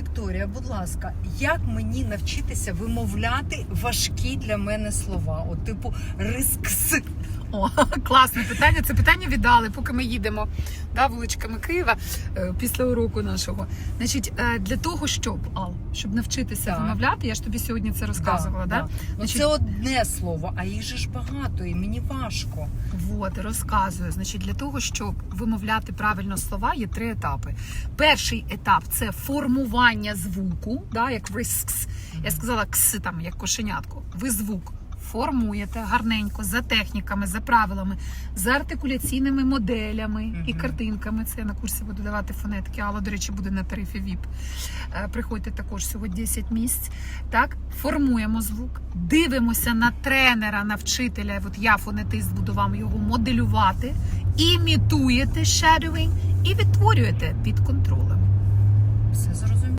Вікторія, будь ласка, як мені навчитися вимовляти важкі для мене слова? От типу рискс. О, класне питання. Це питання віддали, поки ми їдемо да, вуличками Києва е, після уроку нашого. Значить, е, для того, щоб Ал, щоб навчитися Так. вимовляти, я ж тобі сьогодні це розказувала. Да, Ну, Значить- це одне слово, а їх же ж багато, і мені важко. Вот, розказую. Значить, для того, щоб вимовляти правильно слова, є три етапи. Перший етап це формування звуку, да, як risks. Я сказала кс, там як кошенятко. Ви звук формуєте гарненько за техніками, за правилами, за артикуляційними моделями і картинками. Це я на курсі буду давати фонетики. Алла, до речі, буде на тарифі VIP. Е, Приходьте також сьогодні 10 місць. Так, формуємо звук, дивимося на тренера, на вчителя. От я фонетист буду вам його моделювати, імітуєте shadowing і відтворюєте під контролем.